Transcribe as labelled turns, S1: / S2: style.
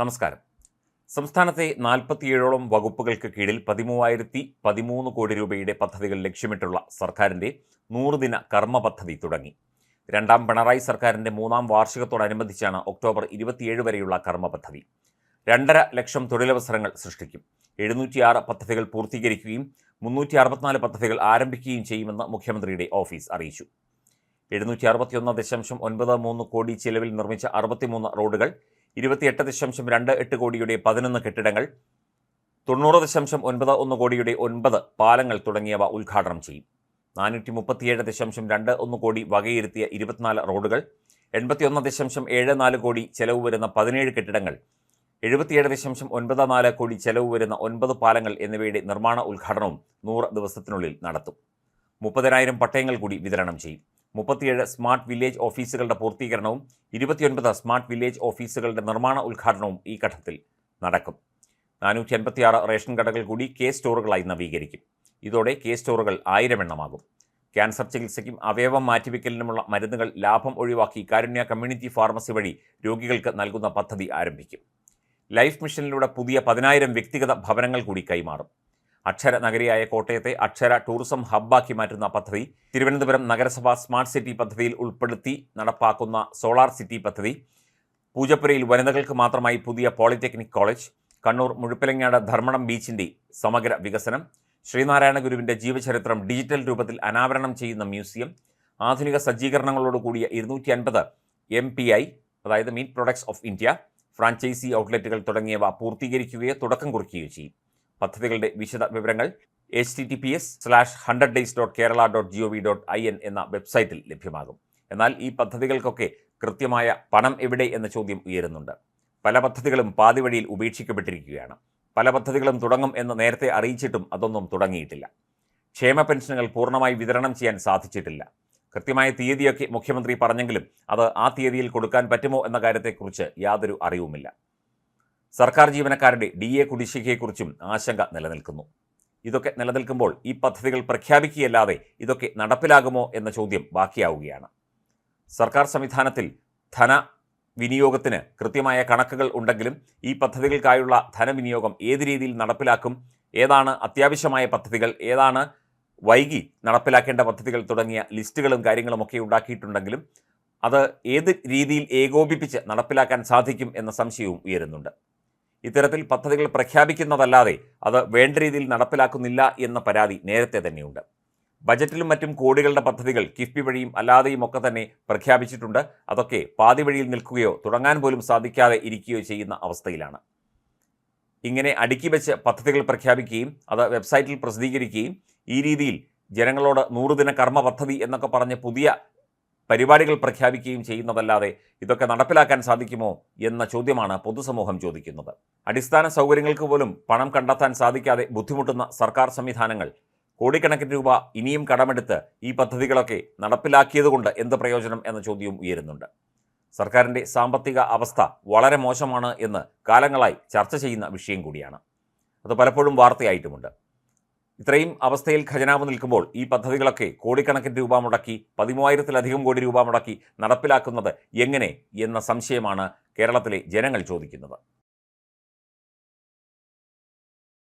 S1: നമസ്കാരം. സംസ്ഥാനത്തെ നാൽപ്പത്തിയേഴോളം വകുപ്പുകൾക്ക് കീഴിൽ പതിമൂവായിരത്തി പതിമൂന്ന് കോടി രൂപയുടെ പദ്ധതികൾ ലക്ഷ്യമിട്ടുള്ള സർക്കാരിന്റെ നൂറുദിന കർമ്മ പദ്ധതി തുടങ്ങി. രണ്ടാം പിണറായി സർക്കാരിന്റെ മൂന്നാം വാർഷികത്തോടനുബന്ധിച്ചാണ് ഒക്ടോബർ ഇരുപത്തിയേഴ് വരെയുള്ള കർമ്മ പദ്ധതി. രണ്ടര ലക്ഷം തൊഴിലവസരങ്ങൾ സൃഷ്ടിക്കും. എഴുന്നൂറ്റിയാറ് പദ്ധതികൾ പൂർത്തീകരിക്കുകയും മുന്നൂറ്റി അറുപത്തിനാല് പദ്ധതികൾ ആരംഭിക്കുകയും ചെയ്യുമെന്ന് മുഖ്യമന്ത്രിയുടെ ഓഫീസ് അറിയിച്ചു. എഴുന്നൂറ്റി അറുപത്തിയൊന്ന് ദശാംശം ഒൻപത് മൂന്ന് കോടി ചിലവിൽ നിർമ്മിച്ച അറുപത്തിമൂന്ന് റോഡുകൾ ഇരുപത്തിയെട്ട് ദശാംശം രണ്ട് എട്ട് കോടിയുടെ പതിനൊന്ന് കെട്ടിടങ്ങൾ തൊണ്ണൂറ് ദശാംശം ഒൻപത് ഒന്ന് കോടിയുടെ ഒൻപത് പാലങ്ങൾ തുടങ്ങിയവ ഉദ്ഘാടനം ചെയ്യും. നാനൂറ്റി മുപ്പത്തിയേഴ് ദശാംശം രണ്ട് ഒന്ന് കോടി വകയിരുത്തിയ ഇരുപത്തിനാല് റോഡുകൾ എൺപത്തിയൊന്ന് ദശാംശം ഏഴ് നാല് കോടി ചെലവ് വരുന്ന പതിനേഴ് കെട്ടിടങ്ങൾ എഴുപത്തിയേഴ് ദശാംശം ഒൻപത് നാല് കോടി ചെലവ് വരുന്ന ഒൻപത് പാലങ്ങൾ എന്നിവയുടെ നിർമ്മാണ ഉദ്ഘാടനവും നൂറ് ദിവസത്തിനുള്ളിൽ നടത്തും. മുപ്പതിനായിരം പട്ടയങ്ങൾ കൂടി വിതരണം ചെയ്യും. മുപ്പത്തിയേഴ് സ്മാർട്ട് വില്ലേജ് ഓഫീസുകളുടെ പൂർത്തീകരണവും ഇരുപത്തിയൊൻപത് സ്മാർട്ട് വില്ലേജ് ഓഫീസുകളുടെ നിർമ്മാണ ഉദ്ഘാടനവും ഈ ഘട്ടത്തിൽ നടക്കും. നാനൂറ്റി എൺപത്തിയാറ് റേഷൻ കടകൾ കൂടി കെ സ്റ്റോറുകളായി നവീകരിക്കും. ഇതോടെ കെ സ്റ്റോറുകൾ ആയിരം എണ്ണമാകും ക്യാൻസർ ചികിത്സയ്ക്കും അവയവം മാറ്റിവെക്കലിനുമുള്ള മരുന്നുകൾ ലാഭം ഒഴിവാക്കി കാരുണ്യ കമ്മ്യൂണിറ്റി ഫാർമസി വഴി രോഗികൾക്ക് നൽകുന്ന പദ്ധതി ആരംഭിക്കും. ലൈഫ് മിഷനിലൂടെ പുതിയ പതിനായിരം വ്യക്തിഗത ഭവനങ്ങൾ കൂടി കൈമാറും. അക്ഷര നഗരിയായ കോട്ടയത്തെ അക്ഷര ടൂറിസം ഹബ്ബാക്കി മാറ്റുന്ന പദ്ധതി തിരുവനന്തപുരം നഗരസഭ സ്മാർട്ട് സിറ്റി പദ്ധതിയിൽ ഉൾപ്പെടുത്തി നടപ്പാക്കുന്ന സോളാർ സിറ്റി പദ്ധതി പൂജപ്പുരയിൽ വനിതകൾക്ക് മാത്രമായി പുതിയ പോളിടെക്നിക് കോളേജ് കണ്ണൂർ മുഴുപ്പിലങ്ങാട് ധർമ്മടം ബീച്ചിന്റെ സമഗ്ര വികസനം ശ്രീനാരായണ ഗുരുവിന്റെ ജീവചരിത്രം ഡിജിറ്റൽ രൂപത്തിൽ അനാവരണം ചെയ്യുന്ന മ്യൂസിയം ആധുനിക സജ്ജീകരണങ്ങളോട് കൂടിയ ഇരുന്നൂറ്റി അൻപത് എം പി ഐ അതായത് meat products of India franchisee ഔട്ട്ലെറ്റുകൾ തുടങ്ങിയവ പൂർത്തീകരിക്കുകയോ തുടക്കം കുറിക്കുകയോ ചെയ്യും. പദ്ധതികളുടെ വിശദ വിവരങ്ങൾ H T T P S slash hundred days dot Kerala dot G O V dot I N എന്ന വെബ്സൈറ്റിൽ ലഭ്യമാകും. എന്നാൽ ഈ പദ്ധതികൾക്കൊക്കെ കൃത്യമായ പണം എവിടെ എന്ന ചോദ്യം ഉയരുന്നുണ്ട്. പല പദ്ധതികളും പാതി വഴിയിൽ ഉപേക്ഷിക്കപ്പെട്ടിരിക്കുകയാണ്. പല പദ്ധതികളും തുടങ്ങും എന്ന് നേരത്തെ അറിയിച്ചിട്ടും അതൊന്നും തുടങ്ങിയിട്ടില്ല. ക്ഷേമ പെൻഷനുകൾ പൂർണമായി വിതരണം ചെയ്യാൻ സാധിച്ചിട്ടില്ല. കൃത്യമായ തീയതിയൊക്കെ മുഖ്യമന്ത്രി പറഞ്ഞെങ്കിലും അത് ആ തീയതിയിൽ കൊടുക്കാൻ പറ്റുമോ എന്ന കാര്യത്തെക്കുറിച്ച് യാതൊരു അറിവുമില്ല. സർക്കാർ ജീവനക്കാരുടെ ഡി എ കുടിശ്ശികയെക്കുറിച്ചും ആശങ്ക നിലനിൽക്കുന്നു. ഇതൊക്കെ നിലനിൽക്കുമ്പോൾ ഈ പദ്ധതികൾ പ്രഖ്യാപിക്കുകയല്ലാതെ ഇതൊക്കെ നടപ്പിലാകുമോ എന്ന ചോദ്യം ബാക്കിയാവുകയാണ്. സർക്കാർ സംവിധാനത്തിൽ ധന വിനിയോഗത്തിന് കൃത്യമായ കണക്കുകൾ ഉണ്ടെങ്കിലും ഈ പദ്ധതികൾക്കായുള്ള ധനവിനിയോഗം ഏത് രീതിയിൽ നടപ്പിലാക്കും ഏതാണ് അത്യാവശ്യമായ പദ്ധതികൾ ഏതാണ് വൈകി നടപ്പിലാക്കേണ്ട പദ്ധതികൾ തുടങ്ങിയ ലിസ്റ്റുകളും കാര്യങ്ങളുമൊക്കെ ഉണ്ടാക്കിയിട്ടുണ്ടെങ്കിലും അത് ഏത് രീതിയിൽ ഏകോപിപ്പിച്ച് നടപ്പിലാക്കാൻ സാധിക്കും എന്ന സംശയവും ഉയരുന്നുണ്ട്. ഇത്തരത്തിൽ പദ്ധതികൾ പ്രഖ്യാപിക്കുന്നതല്ലാതെ അത് വേണ്ട രീതിയിൽ നടപ്പിലാക്കുന്നില്ല എന്ന പരാതി നേരത്തെ തന്നെയുണ്ട്. ബജറ്റിലും മറ്റും കോടികളുടെ പദ്ധതികൾ കിഫ്ബി വഴിയും അല്ലാതെയും ഒക്കെ തന്നെ പ്രഖ്യാപിച്ചിട്ടുണ്ട്. അതൊക്കെ പാതി വഴിയിൽ നിൽക്കുകയോ തുടങ്ങാൻ പോലും സാധിക്കാതെ ഇരിക്കുകയോ ചെയ്യുന്ന അവസ്ഥയിലാണ്. ഇങ്ങനെ അടുക്കി വെച്ച് പദ്ധതികൾ പ്രഖ്യാപിക്കുകയും അത് വെബ്സൈറ്റിൽ പ്രസിദ്ധീകരിക്കുകയും ഈ രീതിയിൽ ജനങ്ങളോട് നൂറുദിന കർമ്മ പദ്ധതി എന്നൊക്കെ പറഞ്ഞ് പുതിയ പരിപാടികൾ പ്രഖ്യാപിക്കുകയും ചെയ്യുന്നതല്ലാതെ ഇതൊക്കെ നടപ്പിലാക്കാൻ സാധിക്കുമോ എന്ന ചോദ്യമാണ് പൊതുസമൂഹം ചോദിക്കുന്നത്. അടിസ്ഥാന സൗകര്യങ്ങൾക്ക് പോലും പണം കണ്ടെത്താൻ സാധിക്കാതെ ബുദ്ധിമുട്ടുന്ന സർക്കാർ സംവിധാനങ്ങൾ കോടിക്കണക്കിന് രൂപ ഇനിയും കടമെടുത്ത് ഈ പദ്ധതികളൊക്കെ നടപ്പിലാക്കിയതുകൊണ്ട് എന്ത് പ്രയോജനം എന്ന ചോദ്യവും ഉയരുന്നുണ്ട്. സർക്കാരിന്റെ സാമ്പത്തിക അവസ്ഥ വളരെ മോശമാണ് എന്ന് കാലങ്ങളായി ചർച്ച ചെയ്യുന്ന വിഷയം കൂടിയാണ്. അത് പലപ്പോഴും വാർത്തയായിട്ടുമുണ്ട്. ഇത്രയും അവസ്ഥയിൽ ഖജനാവ് നിൽക്കുമ്പോൾ ഈ പദ്ധതികളൊക്കെ കോടിക്കണക്കിന് രൂപ മുടക്കി പതിമൂവായിരത്തിലധികം കോടി രൂപ മുടക്കി നടപ്പിലാക്കുന്നത് എങ്ങനെ എന്ന സംശയമാണ് കേരളത്തിലെ ജനങ്ങൾ ചോദിക്കുന്നത്.